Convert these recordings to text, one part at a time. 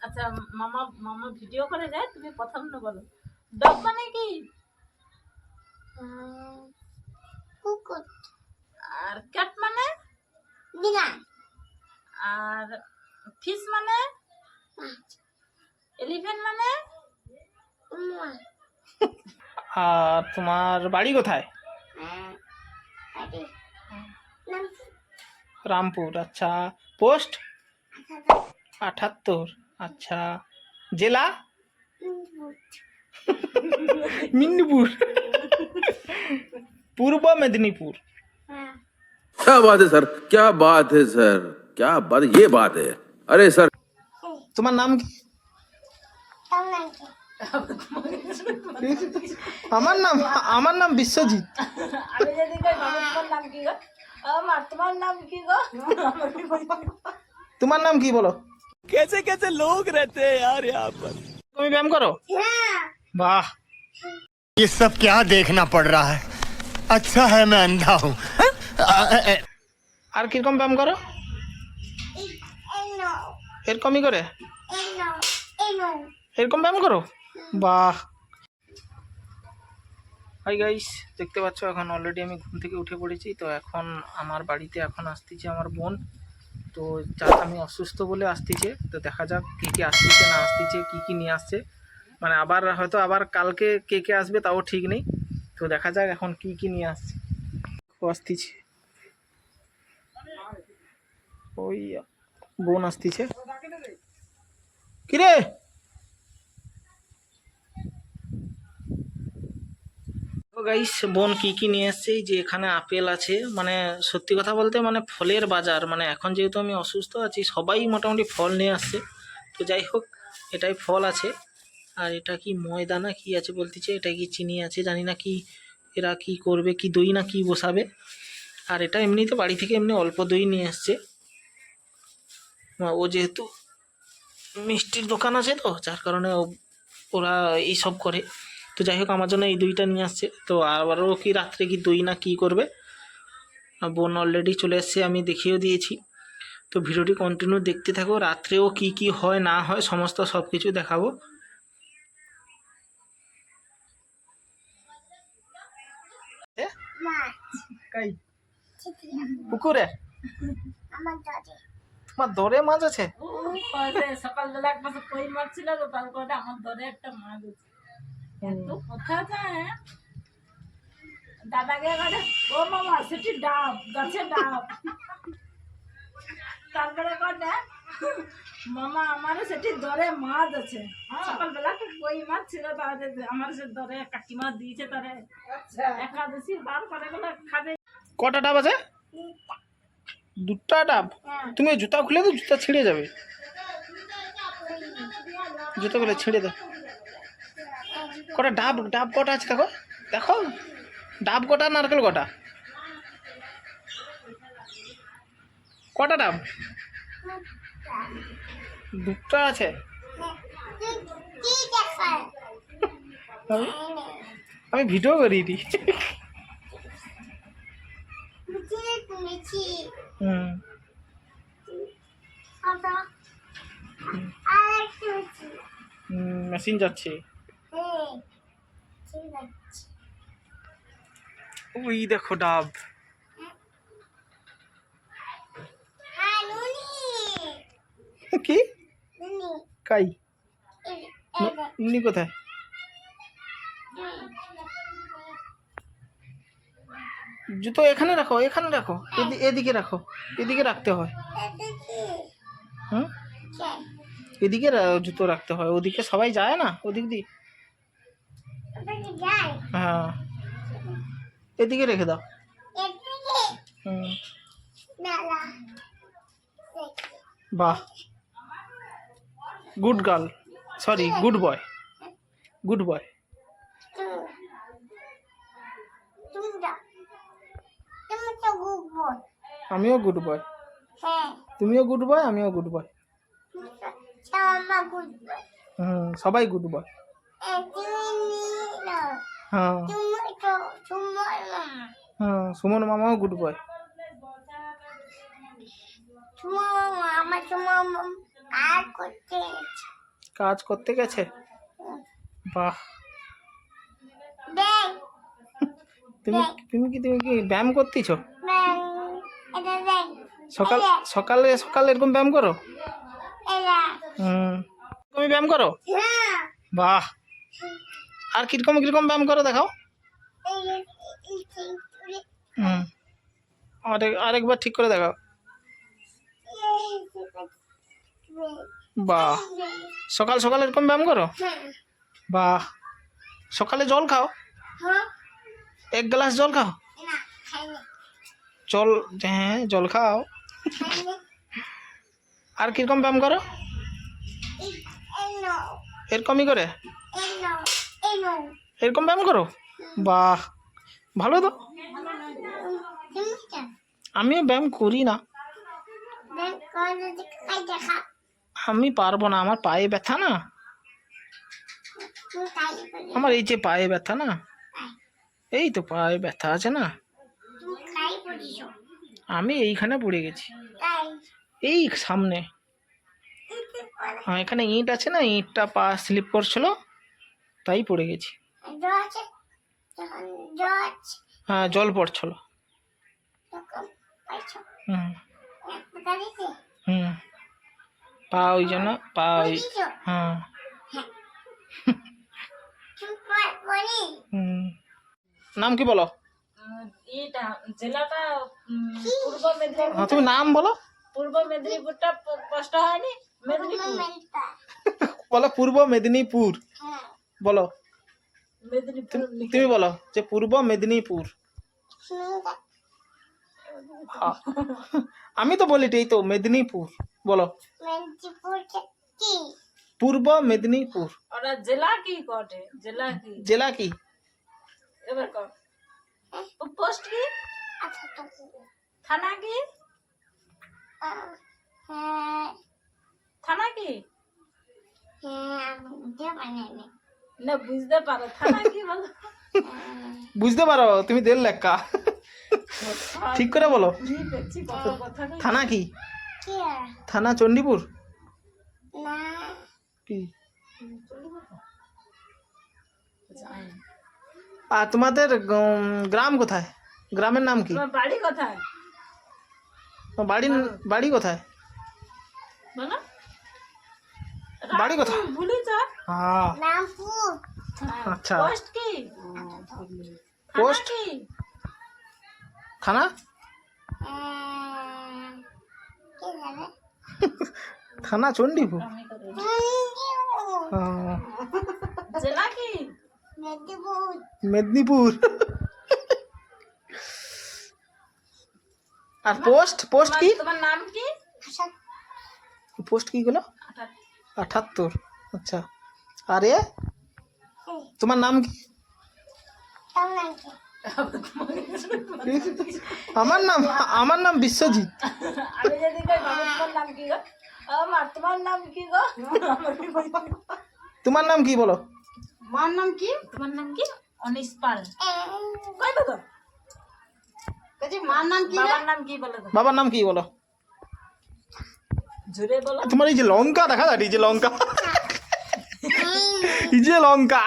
আচ্ছা মামা মামা ভিডিও করে যায় তুমি প্রথম না বলো। ডগ মানে কি? কুকুর। আর ক্যাট মানে? বিড়াল। আর ফিশ মানে? এলিফ্যান্ট মানে? আর তোমার বাড়ি কোথায়? রামপুর আচ্ছা। পোস্ট আঠাত্তর আচ্ছা জেলা মিন্দিপুর পূর্ব মেদিনীপুর হ্যাঁ क्या बात है सर क्या बात है सर क्या बात ये बात है अरे सर তোমার নাম কি কেমন আছে আমার নাম আমার নাম বিশ্বজিৎ আমি যদি কই মামা তোমার নাম কি গো ও মা তোমার নাম কি গো তোমার নাম কি বলো कैसे कैसे लोग रहते हैं यार यहाँ पर তুমি ব্যায়াম করো হ্যাঁ বাহ ये सब क्या देखना पड़ रहा है अच्छा है मैं अंधा हूँ আর কিরকম ব্যায়াম করো এই এই নো এরকমই করে এই নো এই নো এরকম ব্যায়াম করো বাহ হাই গাইস দেখতে পাচ্ছ এখন অলরেডি আমি ঘুম থেকে উঠে পড়েছি তো এখন আমার বাড়িতে এখন আসতেছে আমার বোন তো যাক, আমি অসুস্থ বলে আসতেছে। তো দেখা যাক কে কে আসতেছে, না আসতেছে, কি কি নিয়ে আসছে। মানে আবার হয়তো আবার কালকে কে কে আসবে তাও ঠিক নেই। তো দেখা যাক এখন কি কি নিয়ে আসছে। আসতেছে। ওই বোন আসতেছে। কিরে? গাইস বোন কি কি নিয়ে এসছে? যে এখানে আপেল আছে। মানে সত্যি কথা বলতে মানে ফলের বাজার। মানে এখন যেহেতু আমি অসুস্থ আছি, সবাই মোটামুটি ফল নিয়ে আসছে। তো যাই হোক, এটাই ফল আছে। আর এটা কি ময়দা না কি আছে বলতেছে এটা কি চিনি আছে? জানি না কি এরা কি করবে, কি দই না কি বসাবে। আর এটা এমনিতে বাড়ি থেকে এমনি অল্প দই নিয়ে আসছে ও যেহেতু মিষ্টির দোকান আছে তো, যার কারণে ওরা এইসব করে। তো যাই হোক আমার জন্য এই দইটা নিয়ে আসছে। তো আবারও কি রাত্রে কি দই না কী করবে? বোন অলরেডি চলে এসছে আমি দেখিয়েও দিয়েছি। তো ভিডিওটি কন্টিনিউ দেখতে থাকো রাত্রেও কি কি হয় না হয় সমস্ত সব কিছু দেখাবো পুকুরে? তোমার দরে মাছ আছে? সকালবেলা কই মারছিল তো তারপরে আমার ধরে একটা মাছ আছে। এত কথা যায় দাদাকে কাছে ও মামা সেটি ডাব গাছে ডাব। তারপরে কটে মামা আমার সেটি দরে মাছ আছে। সকালবেলা তো কই মাছ ছিল তাহলে আমার সে দরে কাকিমা দিয়েছে তারে। একাদশী বার করে গেলে খাবে। কটা ডাব আছে? দুটা ডাব? তুমি জুতা খুলে দাও জুতা ছিঁড়ে যাবে। জুতোগুলো ছিঁড়ে দাও কটা ডাব ডাব কটা আছে দেখো দেখো ডাব কটা নারকেল কটা? কটা ডাব? দুটা আছে। আমি ভিডিও করি মিছি মেশিন যাচ্ছে। ওই দেখো ডাব। হ্যাঁ কি? কাই? এই নি কোথায়? জুতো এখানে রাখো এখানে রাখো। এদি- এদিকে রাখো। এদিকে রাখতে হয়। হুম? এদিকে জুতো রাখতে হয়। ওদিকে সবাই যায় না? ওদিক দিয়ে? হ্যাঁ। এদিকে রেখে দাও। হুম বাহ। Good girl sorry good boy good boy আমিও গুড বয় হ্যাঁ। তুমিও গুড বয় আমিও গুড বয় হুম সবাই গুড বয় হ্যাঁ হ্যাঁ সুমন মামাও গুড বয় কাজ করতে গেছে? বাহ। তুমি তুমি কি তুমি কি ব্যায়াম করতেছো? সকাল সকালে সকালে এরকম ব্যায়াম করো? হুম। তুমি ব্যায়াম করো? হ্যাঁ। বাহ। আর কীরকম কীরকম ব্যায়াম করে দেখাও। হুম। আরেক আরেকবার ঠিক করে দেখাও। বাহ। সকাল সকাল এরকম ব্যায়াম করো? বাহ। সকালে জল খাও? এক গ্লাস জল খাও? জল হ্যাঁ জল খাও। আর কীরকম ব্যায়াম করো? এরকমই করে? এরকম ব্যায়াম করো? বাহ। ভালো তো? আমিও ব্যায়াম করি না। আমি পারব না, আমার পায়ে ব্যথা না। আমার এই যে পায়ে ব্যথা না, এই তো পায়ে ব্যথা আছে না। আমি এইখানে পড়ে গেছি। এই সামনে। হ্যাঁ এখানে ইঁট আছে না, ইঁটটা পা স্লিপ করছিল। তাই পড়ে গেছি। হ্যাঁ জল পড়ছিল। হুম। হুম। পা ওই জন্য পা ওই হ্যাঁ। নাম কি বলো? উম, জেলাটা পূর্ব মেদিনীপুর। হ্যাঁ তুমি নাম বলো। পূর্ব মেদিনীপুরটা কষ্ট হয়নি? মেদিনীপুর। বলো পূর্ব মেদিনীপুর। হ্যাঁ। বলো। তুমি বলো যে পূর্ব মেদিনীপুর। হ্যাঁ। আমি তো বলি এই তো মেদিনীপুর। বলো। কি? পূর্ব মেদিনীপুর। জেলা কি কটে জেলা কি? জেলা কি? এবার কর। পোস্ট কি? আচ্ছা থানা কি? হ্যাঁ। থানা কি? হ্যাঁ না বুঝতে পারো কি বলো? বুঝতে পারো তুমি দেড় লেখা। ঠিক করে বলো। থানা কি? কি? থানা চণ্ডীপুর? কি? আর তোমাদের গ্রাম কোথায়? গ্রামের নাম কি? বাড়ি কোথায়? বাড়ি। বাড়ি কোথায়? বলো। বাড়ি কোথায়? ভুলি স্যার হ্যাঁ রামপুর আচ্ছা পোস্ট কি পোস্ট? থানা কি থানা আহ, কি জানে থানা চণ্ডীপুর মেদিনীপুর হ্যাঁ, জেলা কি মেদিনীপুর মেদিনীপুর আর পোস্ট পোস্ট কি তোমার- তোমার নাম কি আচ্ছা পোস্ট কি গুলো আঠাশ। আঠাত্তর। আচ্ছা। আর? এ তোমার নাম কি? আমার নাম আমার নাম বিশ্বজিৎ। তোমার নাম কি গো আমার তোমার নাম কি? গো আমার কি বলব? তোমার নাম কি? বলো মার নাম কি তোমার নাম কি পাল কই কাজে মার নাম কি বাবার নাম কি বলো বাবার নাম কি বলো? বলো। তোমার এই যে লঙ্কা দেখা যায় এই যে লঙ্কা। এই যে লঙ্কা।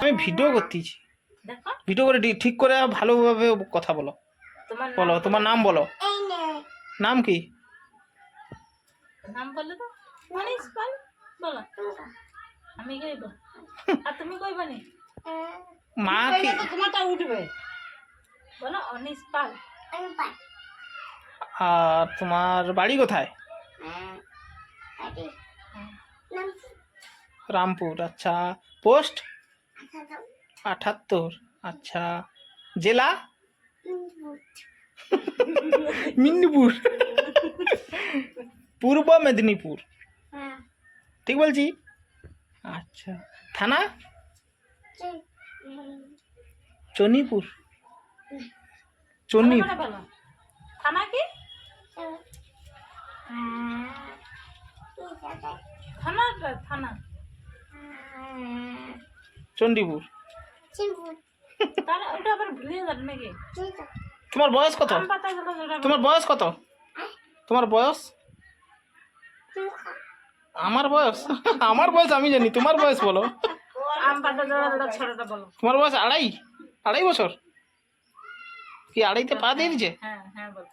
আমি ভিডিও করতেছি। ভিডিও করে ঠিক করে ভালোভাবে কথা বলো। বলো তোমার নাম বলো। নাম কি? নাম বলে তো। অনিস পাল বলো। আমি কইব আর তুমি কইবা নি? মা কি? তোমারটা উঠবে। বলো অনিস পাল। আর তোমার বাড়ি কোথায়? রামপুর আচ্ছা। পোস্ট? আঠাত্তর আচ্ছা। জেলা? মেদিনীপুর পূর্ব মেদিনীপুর। হ্যাঁ। ঠিক বলছি? আচ্ছা। থানা? চনিপুর চনি থানা কি? থানা থানা। চণ্ডীপুর তাহলে ওটা আবার ভুলে নাকি? তোমার বয়স কত? তোমার বয়স কত? তোমার বয়স? আমার বয়স? আমার বয়স আমি জানি তোমার বয়স বলো। তোমার বয়স আড়াই? আড়াই বছর? কি আড়াইতে পা দিয়ে দিচ্ছে হ্যাঁ হ্যাঁ মনে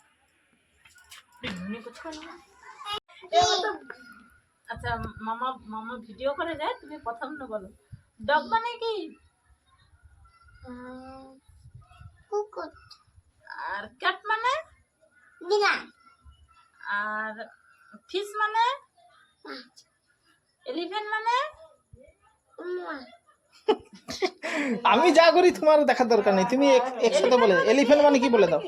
আচ্ছা মামা মামা ভিডিও করে যায় তুমি প্রথম না বলো? ডগ মানে কি? কুকুর। আর ক্যাট মানে? বিড়াল। আর ফিশ মানে? এলিফ্যান্ট মানে? আমি যা করি তোমার দেখার দরকার নেই। তুমি এক- একসাথে বলে এলিফ্যান্ট মানে কি বলে দাও?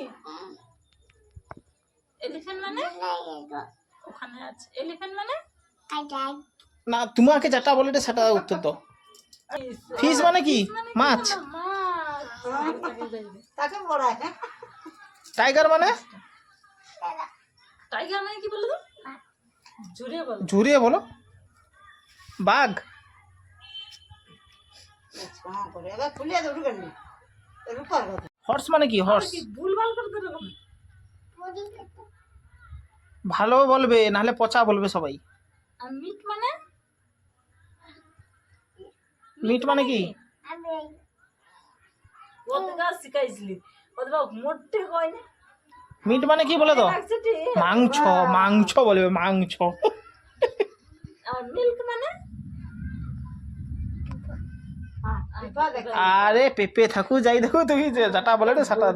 এলিফ্যান্ট মানে? ওখানে আছে। এলিফ্যান্ট মানে? না তোমাকে যেটা বলে সেটা উত্তর দাও। ফিশ মানে কি? মাছ। মাছ। টাইগার মানে? টাইগার মানে কি বলো তো? জুড়ে বলো ঝুরিয়ে বলো। বাঘ। হর্স মানে কি? হর্স ভালো বলবে নাহলে পচা বলবে সবাই। মিট মানে? মিট মানে কি? কয় মিট মানে কি বলে তো? মাংস মাংস বলবে মাংস। মিল্ক মানে? আরে পেপে থাকু যাই দেখো তুমি যেটা বলে সেটা